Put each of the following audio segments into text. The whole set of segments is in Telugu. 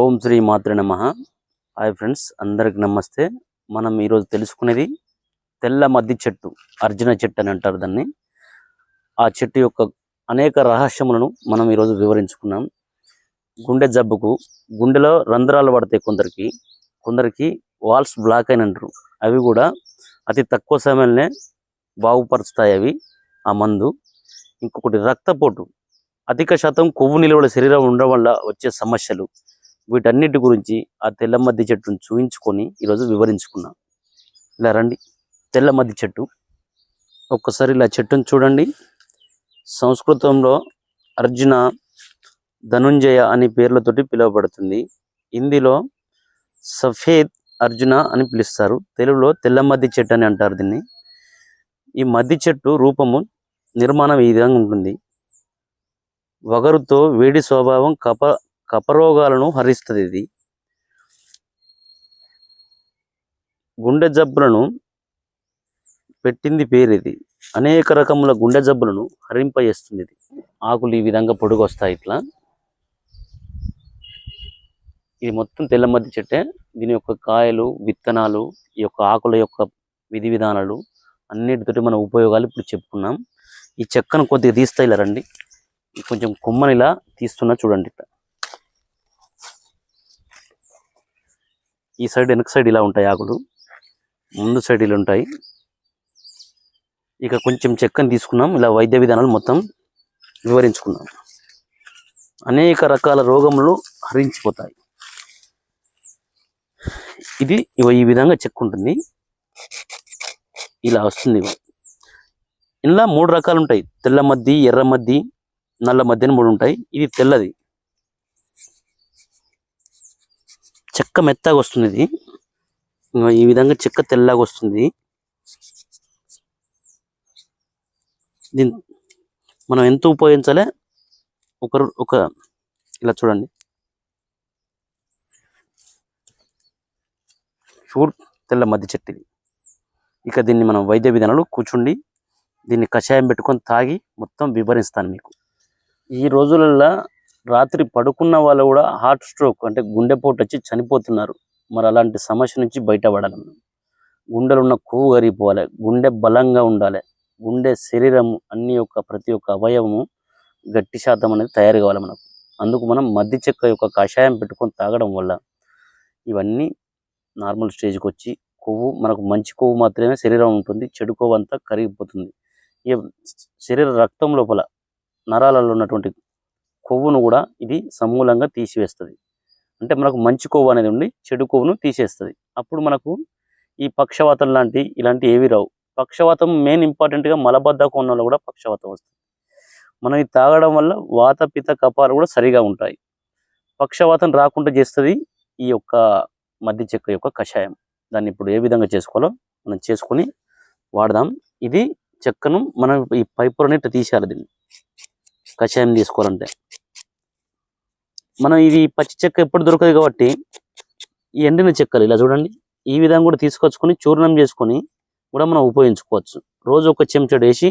ఓం శ్రీ మాతృ నమ. హాయ్ ఫ్రెండ్స్ అందరికి నమస్తే. మనం ఈరోజు తెలుసుకునేది తెల్ల మద్ది చెట్టు అర్జున చెట్టు అని అంటారు దాన్ని. ఆ చెట్టు యొక్క అనేక రహస్యములను మనం ఈరోజు వివరించుకున్నాం. గుండె జబ్బుకు గుండెలో రంధ్రాలు పడతాయి కొందరికి. కొందరికి వాల్స్ బ్లాక్ అయిన అంటారు అవి కూడా అతి తక్కువ సమయంలోనే బాగుపరుస్తాయి అవి ఆ మందు. ఇంకొకటి రక్తపోటు. అధిక శాతం కొవ్వు నిలువల శరీరం ఉండడం వల్ల వచ్చే సమస్యలు. వీటన్నిటి గురించి ఆ తెల్లమద్ది చెట్టును చూయించుకొని ఈరోజు వివరించుకున్నాం. ఇలా రండి. తెల్లమద్ది చెట్టు. ఒక్కసారి ఇలా చెట్టును చూడండి. సంస్కృతంలో అర్జున ధనుంజయ అనే పేర్లతోటి పిలువబడుతుంది. హిందీలో సఫేద్ అర్జున అని పిలుస్తారు. తెలుగులో తెల్లమద్ది చెట్టు అని అంటారు దీన్ని. ఈ మద్ది చెట్టు రూపము నిర్మాణం ఈ విధంగా ఉంటుంది. వగరుతో వేడి స్వభావం కప కపరోగాలను హరిస్తుంది ఇది. గుండె జబ్బులను పెట్టింది పేరు ఇది. అనేక రకముల గుండె జబ్బులను హరింపజేస్తుంది ఇది ఆకులు ఈ విధంగా పొడుగు వస్తాయి ఇట్లా. ఇది మొత్తం తెల్ల మద్ది చెట్టే. దీని యొక్క కాయలు విత్తనాలు ఈ యొక్క ఆకుల యొక్క విధి విధానాలు అన్నిటితోటి మన ఉపయోగాలు ఇప్పుడు చెప్పుకున్నాం. ఈ చెక్కను కొద్దిగా తీస్తాయి ఇలా రండి. కొంచెం కొమ్మని ఇలా తీస్తున్నా చూడండి ఇట్లా. ఈ సైడ్ వెనక సైడ్ ఇలా ఉంటాయి ఆకులు. ముందు సైడ్ ఇలా ఉంటాయి. ఇక కొంచెం చెక్కని తీసుకున్నాం. ఇలా వైద్య విధానాలు మొత్తం వివరించుకున్నాం. అనేక రకాల రోగములు హరించిపోతాయి. ఇది ఇవ ఈ విధంగా చెక్కు ఉంటుంది. ఇలా వస్తుంది ఇలా మూడు రకాలు ఉంటాయి. తెల్ల మద్ది ఎర్ర మద్ది నల్ల మద్ది అని మూడు ఉంటాయి. ఇది తెల్లది. చెక్క మెత్తగా వస్తుంది ఇది ఈ విధంగా చెక్క తెల్లగా వస్తుంది దీని మనం ఎంత ఉపయోగించాలి? ఒకరు ఒక ఇలా చూడండి. షూర్ తెల్ల మద్ది చెట్టు ఇది. ఇక దీన్ని మనం వైద్య విధానంలో కూర్చుండి దీన్ని కషాయం పెట్టుకొని తాగి మొత్తం వివరిస్తాను మీకు. ఈ రోజులలో రాత్రి పడుకున్న వాళ్ళు కూడా హార్ట్ స్ట్రోక్ అంటే గుండెపోటు వచ్చి చనిపోతున్నారు. మరి అలాంటి సమస్య నుంచి బయటపడాలి మనం. గుండెలు ఉన్న కొవ్వు కరిగిపోవాలి. గుండె బలంగా ఉండాలి. గుండె శరీరం అన్ని యొక్క ప్రతి ఒక్క అవయవము గట్టి శాతం అనేది తయారు కావాలి మనకు. అందుకు మనం మద్ది చెక్క యొక్క కషాయం పెట్టుకొని తాగడం వల్ల ఇవన్నీ నార్మల్ స్టేజ్కి వచ్చి కొవ్వు మనకు మంచి కొవ్వు మాత్రమే శరీరం ఉంటుంది. చెడు కొవ్వు అంతా కరిగిపోతుంది. ఈ శరీర రక్తం లోపల నరాలలో ఉన్నటువంటి కొవ్వును కూడా ఇది సమూలంగా తీసివేస్తుంది. అంటే మనకు మంచి కొవ్వు అనేది ఉండి చెడు కొవ్వును తీసేస్తుంది. అప్పుడు మనకు ఈ పక్షవాతం లాంటి ఇలాంటి ఏవి రావు. పక్షవాతం మెయిన్ ఇంపార్టెంట్గా మలబద్ధకం ఉన్న వాళ్ళు కూడా పక్షవాతం వస్తుంది. మనం ఇది తాగడం వల్ల వాత పిత కపాలు కూడా సరిగా ఉంటాయి. పక్షవాతం రాకుండా చేస్తుంది ఈ యొక్క మద్ది చెక్క యొక్క కషాయం. దాన్ని ఇప్పుడు ఏ విధంగా చేసుకోవాలో మనం చేసుకొని వాడదాం. ఇది చెక్కను మనం ఈ పైపులని ఇట్లా తీసేయాలి దీన్ని. కషాయం తీసుకోవాలంటే. మనం ఇది పచ్చి చెక్క ఎప్పుడు దొరకదు కాబట్టి ఈ ఎండిన చెక్కలు ఇలా చూడండి. ఈ విధంగా కూడా తీసుకొచ్చుకొని చూర్ణం చేసుకొని కూడా మనం ఉపయోగించుకోవచ్చు. రోజు ఒక చెంచాడు వేసి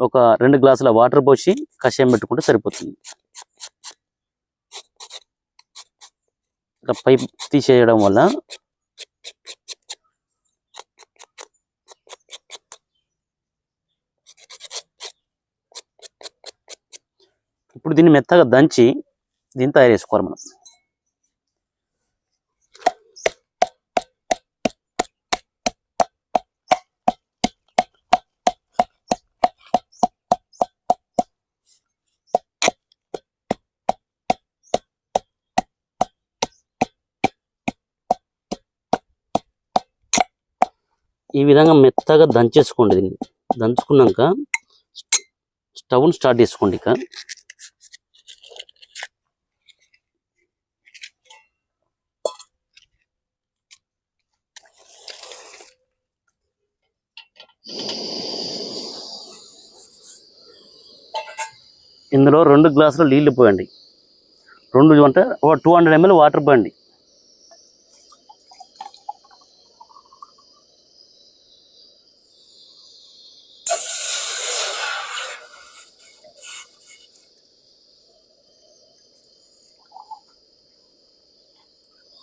ఒక రెండు గ్లాసుల వాటర్ పోసి కషాయం పెట్టుకుంటే సరిపోతుంది. ఇట్లా పైప్ తీసేయడం వల్ల ఇప్పుడు దీన్ని మెత్తగా దంచి దీన్ని తయారు చేసుకోవాలి మనం. ఈ విధంగా మెత్తగా దంచేసుకోండి దీన్ని. దంచుకున్నాక స్టవ్ను స్టార్ట్ చేసుకోండి ఇక. ఇందులో రెండు గ్లాసులు నీళ్ళు పోయండి. రెండు అంటే ఒక టూ హండ్రెడ్ ఎంఎల్ వాటర్ పోయండి.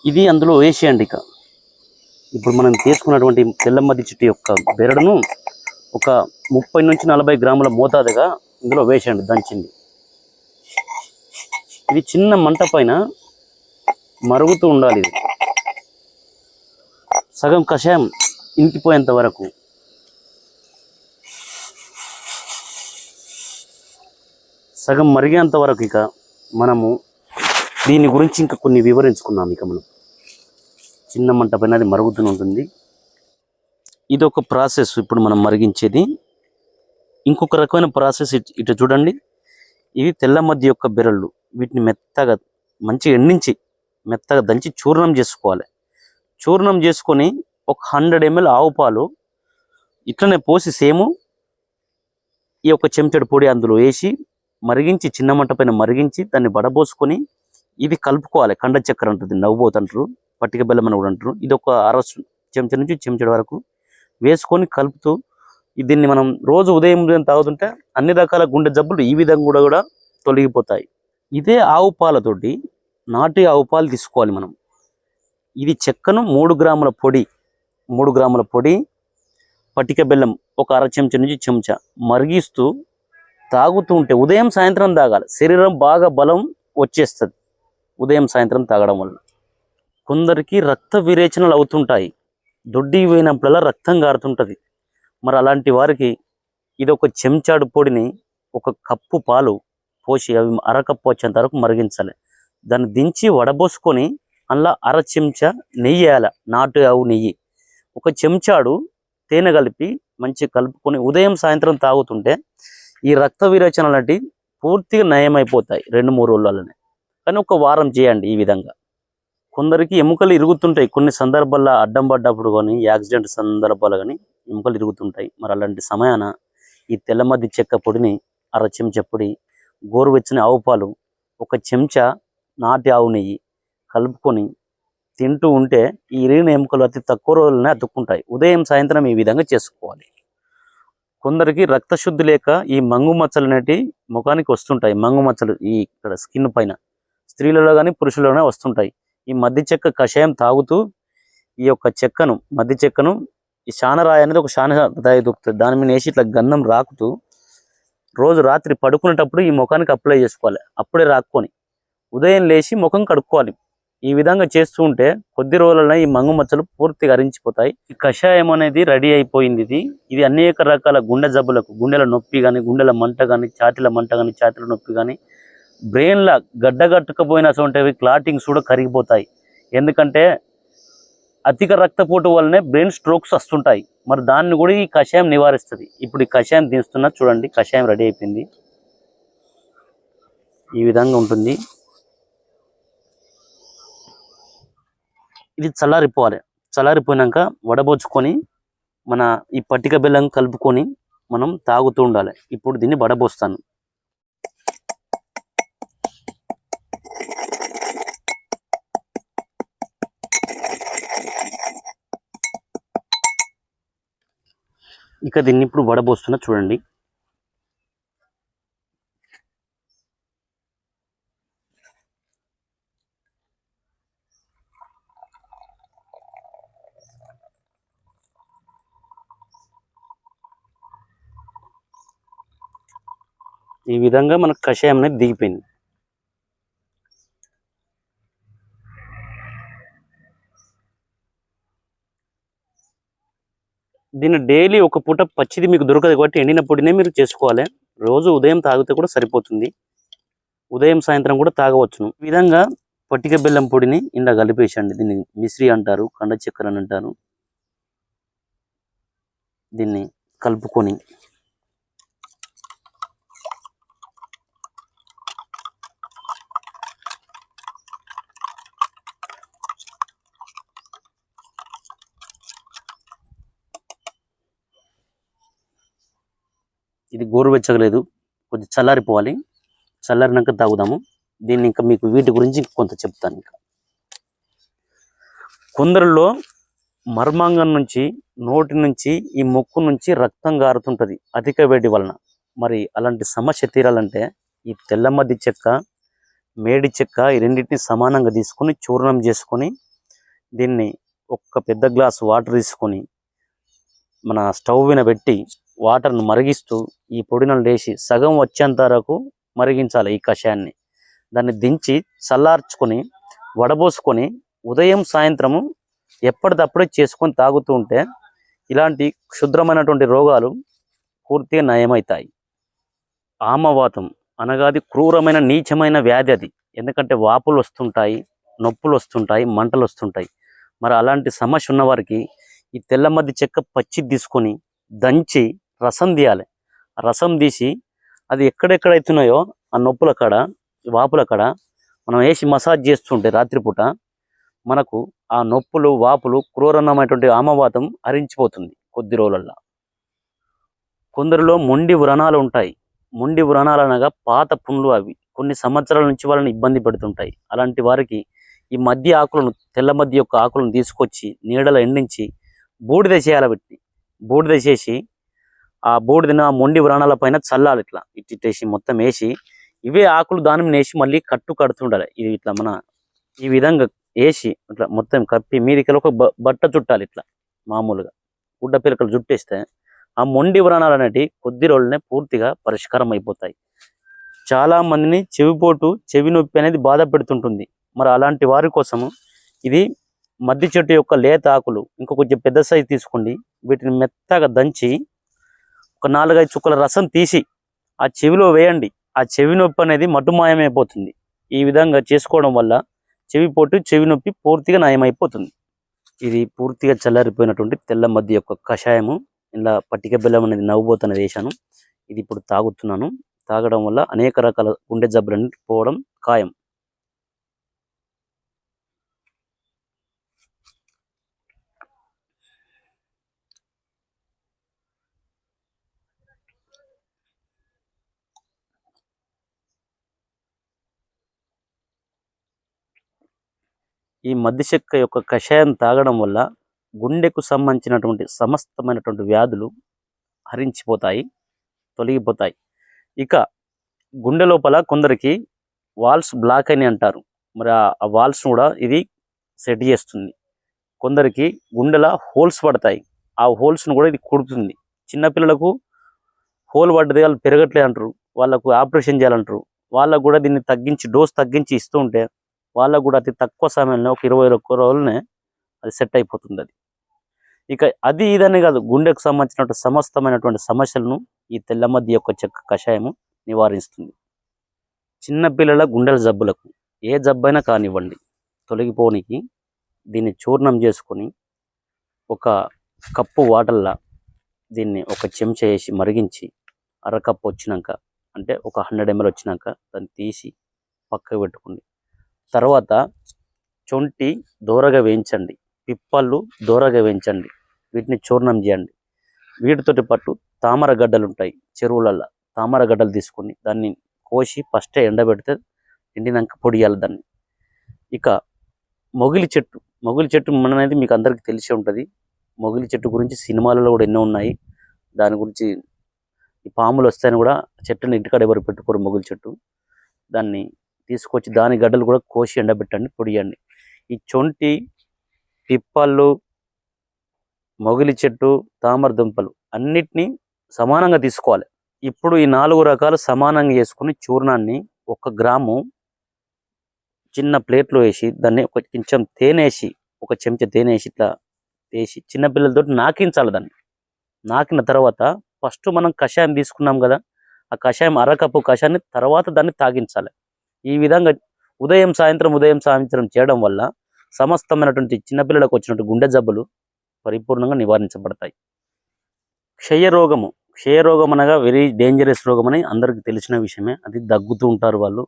ఇది అందులో వేసేయండి ఇక. ఇప్పుడు మనం తీసుకున్నటువంటి తెల్లమద్ది చెట్టు యొక్క బెరడును ఒక ముప్పై నుంచి నలభై గ్రాముల మోతాదుగా ఇందులో వేసేయండి దంచింది. ఇది చిన్న మంట పైన మరుగుతూ ఉండాలి ఇది. సగం కషాయం ఇంకిపోయేంత వరకు. సగం మరిగేంత వరకు ఇక మనము దీని గురించి ఇంకా కొన్ని వివరించుకున్నాం ఇక మనం. చిన్న మంట పైన అది మరుగుతూనే ఉంటుంది. ఇది ఒక ప్రాసెస్ ఇప్పుడు మనం మరిగించేది. ఇంకొక రకమైన ప్రాసెస్ ఇట్- ఇటు చూడండి. ఇవి తెల్ల మధ్య యొక్క బెరళ్ళు. వీటిని మెత్తగా మంచిగా ఎండించి మెత్తగా దంచి చూర్ణం చేసుకోవాలి. చూర్ణం చేసుకొని ఒక హండ్రెడ్ ఎంఎల్ ఆవు పాలు ఇట్లనే పోసి సేము ఈ యొక్క చెంచాడు పొడి అందులో వేసి మరిగించి చిన్న మంట పైన మరిగించి దాన్ని వడబోసుకొని ఇది కలుపుకోవాలి. కండ చక్కెర అంటుంది నవ్వుబోతు అంటారు పట్టిక బెల్లం అని కూడా అంటారు. ఇది ఒక అర చెంచా నుంచి చెంచాడు వరకు వేసుకొని కలుపుతూ దీన్ని మనం రోజు ఉదయం తాగుతుంటే అన్ని రకాల గుండె జబ్బులు ఈ విధంగా కూడా కూడా తొలగిపోతాయి. ఇదే ఆవు పాలతోటి నాటి ఆవు పాలు తీసుకోవాలి మనం. ఇది చెక్కను మూడు గ్రాముల పొడి మూడు గ్రాముల పొడి పటిక బెల్లం ఒక అర చెంచా నుంచి చెంచా మరిగిస్తూ తాగుతూ ఉంటే ఉదయం సాయంత్రం తాగాలి. శరీరం బాగా బలం వచ్చేస్తుంది ఉదయం సాయంత్రం తాగడం వల్ల కొందరికి రక్త విరేచనలు అవుతుంటాయి. దొడ్డి పోయినప్పుడల్లా రక్తం గారుతుంటుంది. మరి అలాంటి వారికి ఇది ఒక చెంచాడు పొడిని ఒక కప్పు పాలు పోసి అవి అరకప్పు వచ్చేంత వరకు మరిగించాలి. దాన్ని దించి వడబోసుకొని అందులో అర చెంచా నెయ్యి వేయాలి. నాటు ఆవు నెయ్యి. ఒక చెంచాడు తేనె కలిపి మంచిగా కలుపుకొని ఉదయం సాయంత్రం తాగుతుంటే ఈ రక్త విరేచన లాంటి పూర్తిగా నయమైపోతాయి రెండు మూడు రోజులనే కానీ ఒక వారం చేయండి ఈ విధంగా. కొందరికి ఎముకలు ఇరుగుతుంటాయి. కొన్ని సందర్భాల్లో అడ్డం పడ్డప్పుడు కానీ యాక్సిడెంట్ సందర్భాలు కానీ ఎముకలు ఇరుగుతుంటాయి మరి అలాంటి సమయాన ఈ తెల్లమద్ది చెక్క పొడిని అర చెంచా పొడి గోరువెచ్చని ఆవు పాలు ఒక చెంచా నాటి ఆవు నెయ్యి కలుపుకొని తింటూ ఉంటే ఈ ఇరిగిన ఎముకలు అతి తక్కువ రోజులనే అతుక్కుంటాయి. ఉదయం సాయంత్రం ఈ విధంగా చేసుకోవాలి. కొందరికి రక్తశుద్ధి లేక ఈ మంగు మచ్చలు అనేటి ముఖానికి వస్తుంటాయి. మంగు మచ్చలు ఈ ఇక్కడ స్కిన్ పైన స్త్రీలలో కానీ పురుషులలోనే వస్తుంటాయి. ఈ మద్ది చెక్క కషాయం తాగుతూ ఈ యొక్క చెక్కను మద్ది చెక్కను ఈ శానరాయి అనేది ఒక శానరాయి దొరుకుతుంది. దాని మీద వేసి ఇట్లా గంధం రాకుతూ రోజు రాత్రి పడుకునేటప్పుడు ఈ ముఖానికి అప్లై చేసుకోవాలి. అప్పుడే రాక్కొని ఉదయం లేచి ముఖం కడుక్కోవాలి. ఈ విధంగా చేస్తూ ఉంటే కొద్ది రోజులనే ఈ మంగు మచ్చలు పూర్తిగా అరించిపోతాయి ఈ కషాయం అనేది రెడీ అయిపోయింది ఇది. ఇది అనేక రకాల గుండె జబ్బులకు గుండెల నొప్పి కానీ గుండెల మంట కానీ ఛాతీల మంట కానీ ఛాతీల నొప్పి కానీ బ్రెయిన్ల గడ్డగట్టుకపోయినటువంటివి క్లాటింగ్స్ కూడా కరిగిపోతాయి. ఎందుకంటే అధిక రక్తపోటు వల్లనే బ్రెయిన్ స్ట్రోక్స్ వస్తుంటాయి. మరి దాన్ని కూడా ఈ కషాయం నివారిస్తుంది. ఇప్పుడు ఈ కషాయం తీస్తున్నా చూడండి కషాయం రెడీ అయిపోయింది. ఈ విధంగా ఉంటుంది. ఇది చల్లారిపోవాలి. చల్లారిపోయినాక వడబోచుకొని మన ఈ పట్టిక బెల్లం కలుపుకొని మనం తాగుతూ ఉండాలి. ఇప్పుడు దీన్ని వడబోస్తాను. ఇక దీన్ని ఇప్పుడు వడబోస్తున్నా చూడండి. ఈ విధంగా మనకు కషాయం అనేది దిగిపోయింది. దీన్ని డైలీ ఒక పూట పచ్చిది మీకు దొరకదు కాబట్టి ఎండిన పొడినే మీరు చేసుకోవాలి. రోజు ఉదయం తాగితే కూడా సరిపోతుంది. ఉదయం సాయంత్రం కూడా తాగవచ్చును. ఈ విధంగా పట్టిక బెల్లం పొడిని ఇందా కలిపేసండి దీన్ని మిశ్రీ అంటారు కండ చక్కెర అని అంటారు. దీన్ని కలుపుకొని ఇది గోరువెచ్చగలేదు. కొద్దిగా చల్లారిపోవాలి. చల్లారినాక తాగుదాము. దీన్ని ఇంకా మీకు వీటి గురించి కొంత చెప్తాను ఇంకా. కొందరిలో మర్మాంగం నుంచి నోటి నుంచి ఈ ముక్కు నుంచి రక్తం గారుతుంటుంది. అధిక వేడి వలన. మరి అలాంటి సమస్య తీరాలంటే ఈ తెల్లమద్ది చెక్క మేడి చెక్క ఈ రెండింటిని సమానంగా తీసుకొని చూర్ణం చేసుకొని దీన్ని ఒక్క పెద్ద గ్లాస్ వాటర్ తీసుకొని మన స్టవ్ మీద పెట్టి వాటర్ను మరిగిస్తూ ఈ పొడినలు వేసి సగం వచ్చేంత వరకు మరిగించాలి ఈ కషాయాన్ని. దాన్ని దించి చల్లార్చుకొని వడబోసుకొని ఉదయం సాయంత్రము ఎప్పటిదప్పుడే చేసుకొని తాగుతూ ఉంటే ఇలాంటి క్షుద్రమైనటువంటి రోగాలు పూర్తిగా నయమవుతాయి ఆమవాతం అనగా అది క్రూరమైన నీచమైన వ్యాధి అది. ఎందుకంటే వాపులు వస్తుంటాయి నొప్పులు వస్తుంటాయి మంటలు వస్తుంటాయి. మరి అలాంటి సమస్య ఉన్నవారికి ఈ తెల్లమద్ది చెక్క పచ్చి తీసుకొని దంచి రసం తీయాలి. రసం తీసి అది ఎక్కడెక్కడైతున్నాయో ఆ నొప్పుల కాడ వాపుల కాడ మనం వేసి మసాజ్ చేస్తుంటే రాత్రిపూట మనకు ఆ నొప్పులు వాపులు క్రూరన్నమైనటువంటి ఆమవాతం హరించిపోతుంది కొద్ది రోజులల్లో. కొందరిలో మొండి వ్రణాలు ఉంటాయి. మొండి వ్రణాలు అనగా పాత పుండ్లు అవి. కొన్ని సంవత్సరాల నుంచి వాళ్ళని ఇబ్బంది పెడుతుంటాయి. అలాంటి వారికి ఈ మధ్య ఆకులను తెల్ల మధ్య యొక్క ఆకులను తీసుకొచ్చి నీడలో ఎండించి బూడిద చేయాలి పెట్టి బూడిద చేసి ఆ బూడిదిన ఆ మొండి వ్రాణాల పైన చల్లాలి ఇట్లా. ఇట్టేసి మొత్తం వేసి ఇవే ఆకులు దాని వేసి మళ్ళీ కట్టు కడుతుండాలి. ఇది ఇట్లా మన ఈ విధంగా వేసి ఇట్లా మొత్తం కప్పి మీదికి ఒక బట్ట చుట్టాలి ఇట్లా మామూలుగా. గుడ్డ పిలకలు చుట్టేస్తే ఆ మొండి వ్రణాలు అనేటివి కొద్ది రోజులనే పూర్తిగా పరిష్కారం అయిపోతాయి. చాలా మందిని చెవిపోటు చెవి నొప్పి అనేది బాధ పెడుతుంటుంది. మరి అలాంటి వారి కోసము ఇది మద్ది చెట్టు యొక్క లేత ఆకులు ఇంకొక కొంచెం పెద్ద సైజు తీసుకోండి. వీటిని మెత్తగా దంచి ఒక నాలుగైదు చుక్కల రసం తీసి ఆ చెవిలో వేయండి. ఆ చెవి నొప్పి అనేది మటుమాయమైపోతుంది. ఈ విధంగా చేసుకోవడం వల్ల చెవి పొట్టి చెవి నొప్పి పూర్తిగా నయమైపోతుంది. ఇది పూర్తిగా చల్లారిపోయినటువంటి తెల్ల మధ్య యొక్క కషాయము. ఇలా పట్టిక బెల్లం అనేది నవ్వుబోతు వేశాను. ఇది ఇప్పుడు తాగుతున్నాను. తాగడం వల్ల అనేక రకాల గుండె జబ్బులన్నీ పోవడం ఖాయం. ఈ మద్ది చెక్క యొక్క కషాయం తాగడం వల్ల గుండెకు సంబంధించినటువంటి సమస్తమైనటువంటి వ్యాధులు హరించిపోతాయి తొలగిపోతాయి. ఇక గుండె లోపల కొందరికి వాల్స్ బ్లాక్ అని అంటారు. మరి ఆ వాల్స్ కూడా ఇది సెట్ చేస్తుంది. కొందరికి గుండెల హోల్స్ పడతాయి. ఆ హోల్స్ను కూడా ఇది కుడుతుంది. చిన్నపిల్లలకు హోల్ పడ్డది వాళ్ళు పెరగట్లేదు అంటారు. వాళ్ళకు ఆపరేషన్ చేయాలంటారు. వాళ్ళకు కూడా దీన్ని తగ్గించి డోస్ తగ్గించి ఇస్తూ ఉంటే వాళ్ళకు కూడా అతి తక్కువ సమయంలో ఒక ఇరవై ఒక్క రోజులనే అది సెట్ అయిపోతుంది అది. ఇక అది ఇదని కాదు గుండెకు సంబంధించినటువంటి సమస్తమైనటువంటి సమస్యలను ఈ తెల్లమద్ది యొక్క చెక్క కషాయము నివారిస్తుంది. చిన్నపిల్లల గుండెల జబ్బులకు ఏ జబ్బైనా కానివ్వండి తొలగిపోనికి దీన్ని చూర్ణం చేసుకొని ఒక కప్పు వాటర్లా దీన్ని ఒక చెంచా వేసి మరిగించి అరకప్పు వచ్చినాక అంటే ఒక హండ్రెడ్ ఎంఎల్ వచ్చినాక దాన్ని తీసి పక్కకు పెట్టుకోండి. తర్వాత చొంటి దూరగా వేయించండి. పిప్పళ్ళు దూరగా వేయించండి. వీటిని చూర్ణం చేయండి. వీటితోటి పట్టు తామర గడ్డలు ఉంటాయి చెరువులలో తామర గడ్డలు తీసుకొని దాన్ని కోసి ఫస్టే ఎండబెడితే ఎండినాక పొడియాలి దాన్ని. ఇక మొగిలి చెట్టు. మొగిలి చెట్టు మన అనేది మీకు అందరికీ తెలిసే ఉంటుంది. మొగిలి చెట్టు గురించి సినిమాలలో కూడా ఎన్నో ఉన్నాయి. దాని గురించి ఈ పాములు వస్తాయని కూడా చెట్టుని ఇంటికాడ ఎవరు పెట్టుకోరు మొగిలి చెట్టు. దాన్ని తీసుకొచ్చి దాని గడ్డలు కూడా కోసి ఎండబెట్టండి పొడియండి. ఈ చొంటి పిప్పళ్ళు మొగిలి చెట్టు తామర దుంపలు అన్నిటినీ సమానంగా తీసుకోవాలి. ఇప్పుడు ఈ నాలుగు రకాలు సమానంగా చేసుకుని చూర్ణాన్ని ఒక గ్రాము చిన్న ప్లేట్లో వేసి దాన్ని ఒక కొంచెం తేనేసి ఒక చెంచా తేనేసి ఇట్లా వేసి చిన్నపిల్లలతో నాకించాలి దాన్ని. నాకిన తర్వాత ఫస్ట్ మనం కషాయం తీసుకున్నాం కదా ఆ కషాయం అరకప్పు కషాయాన్ని తర్వాత దాన్ని తాగించాలి. ఈ విధంగా ఉదయం సాయంత్రం ఉదయం సాయంత్రం చేయడం వల్ల సమస్తమైనటువంటి చిన్నపిల్లలకు వచ్చినటువంటి గుండె జబ్బులు పరిపూర్ణంగా నివారించబడతాయి. క్షయరోగము క్షయరోగం అనగా వెరీ డేంజరస్ రోగం అని అందరికీ తెలిసిన విషయమే. అది దగ్గుతూ ఉంటారు వాళ్ళు.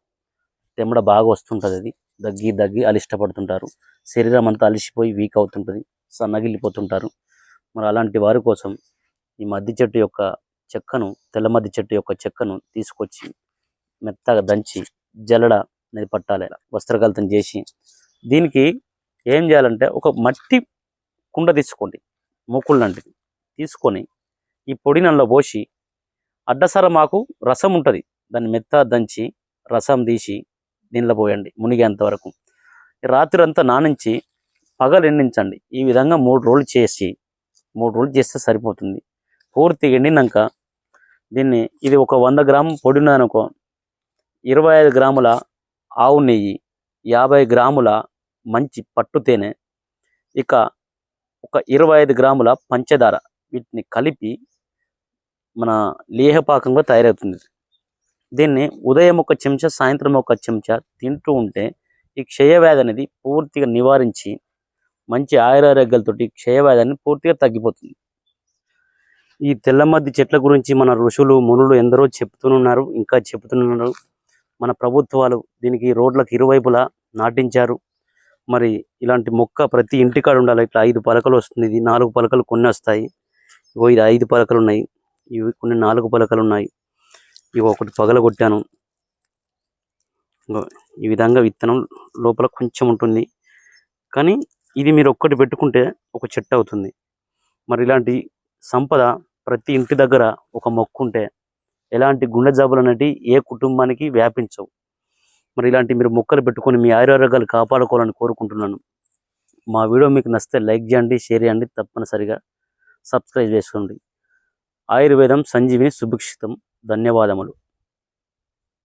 తెమ్మడ బాగా వస్తుంటుంది అది. దగ్గి దగ్గి అలిష్టపడుతుంటారు. శరీరం అంతా అలిసిపోయి వీక్ అవుతుంటుంది. సన్నగిల్లిపోతుంటారు. మరి అలాంటి వారి కోసం ఈ మద్ది చెట్టు యొక్క చెక్కను తెల్ల మద్ది చెట్టు యొక్క చెక్కను తీసుకొచ్చి మెత్తగా దంచి జల్లడ అనేది పట్టాలి వస్త్రకలితం చేసి. దీనికి ఏం చేయాలంటే ఒక మట్టి కుండ తీసుకోండి మూకుడు లాంటిది. తీసుకొని ఈ పొడి నల్ల పోసి అడ్డసర మాకు రసం ఉంటుంది దాన్ని మెత్త దంచి రసం తీసి దీనిలో పోయండి మునిగేంత వరకు. రాత్రి అంతా నానించి పగలు ఎండించండి. ఈ విధంగా మూడు రోజులు చేసి మూడు రోజులు చేస్తే సరిపోతుంది. పూర్తిగా ఎండినాక దీన్ని ఇది ఒక వంద గ్రాము పొడి ఉన్నదనుకో ఇరవై ఐదు గ్రాముల ఆవు నెయ్యి యాభై గ్రాముల మంచి పట్టు తేనె ఇక ఒక ఇరవై ఐదు గ్రాముల పంచదార. వీటిని కలిపి మన లేహపాకంగా తయారవుతుంది. దీన్ని ఉదయం ఒక చెంచా సాయంత్రం ఒక చెంచా తింటూ ఉంటే ఈ క్షయవ్యాధి అనేది పూర్తిగా నివారించి మంచి ఆయురారోగ్యాలతోటి క్షయవ్యాధి అనేది పూర్తిగా తగ్గిపోతుంది. ఈ తెల్లమద్ది చెట్ల గురించి మన ఋషులు మునులు ఎందరో చెప్తూనున్నారు ఇంకా చెప్తున్నారు మన ప్రభుత్వాలు దీనికి రోడ్లకు ఇరువైపులా నాటించారు. మరి ఇలాంటి మొక్క ప్రతి ఇంటికాడ ఉండాలి. ఇట్లా ఐదు పలకలు వస్తుంది. ఇది నాలుగు పలకలు కొన్ని వస్తాయి. ఇగో ఇది ఐదు పలకలు ఉన్నాయి. ఇవి కొన్ని నాలుగు పలకలు ఉన్నాయి. ఇవి ఒకటి పగల కొట్టాను. ఈ విధంగా విత్తనం లోపల కొంచెం ఉంటుంది. కానీ ఇది మీరు ఒక్కటి పెట్టుకుంటే ఒక చెట్టు అవుతుంది. మరి ఇలాంటి సంపద ప్రతి ఇంటి దగ్గర ఒక మొక్కు ఉంటే ఎలాంటి గుండె జబ్బులు అనేవి ఏ కుటుంబానికి వ్యాపించవు. మరి ఇలాంటి మీరు మొక్కలు పెట్టుకొని మీ ఆరోగ్యాలు కాపాడుకోవాలని కోరుకుంటున్నాను. మా వీడియో మీకు నచ్చితే లైక్ చేయండి షేర్ చేయండి తప్పనిసరిగా సబ్స్క్రైబ్ చేసుకోండి. ఆయుర్వేదం సంజీవిని సుభిక్షితం. ధన్యవాదములు.